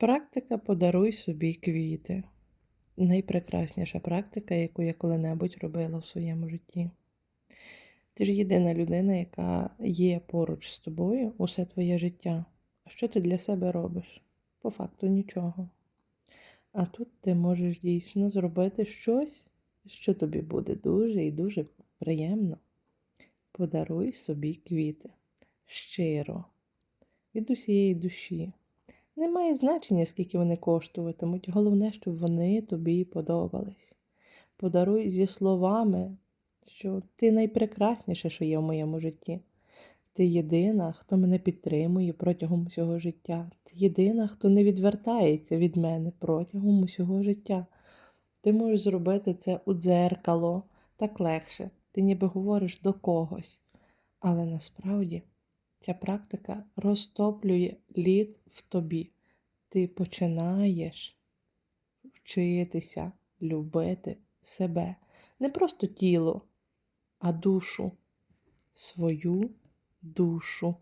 Практика подаруй собі квіти. Найпрекрасніша практика, яку я коли-небудь робила в своєму житті. Ти ж єдина людина, яка є поруч з тобою усе твоє життя. А що ти для себе робиш? По факту нічого. А тут ти можеш дійсно зробити щось, що тобі буде дуже і дуже приємно. Подаруй собі квіти. Щиро, від усієї душі. Немає значення, скільки вони коштуватимуть. Головне, щоб вони тобі подобались. Подаруй зі словами, що ти найпрекрасніше, що є в моєму житті. Ти єдина, хто мене підтримує протягом усього життя. Ти єдина, хто не відвертається від мене протягом усього життя. Ти можеш зробити це у дзеркало так легше. Ти ніби говориш до когось. Але насправді ця практика розтоплює лід в тобі. Ти починаєш вчитися любити себе. Не просто тіло, а душу, свою душу.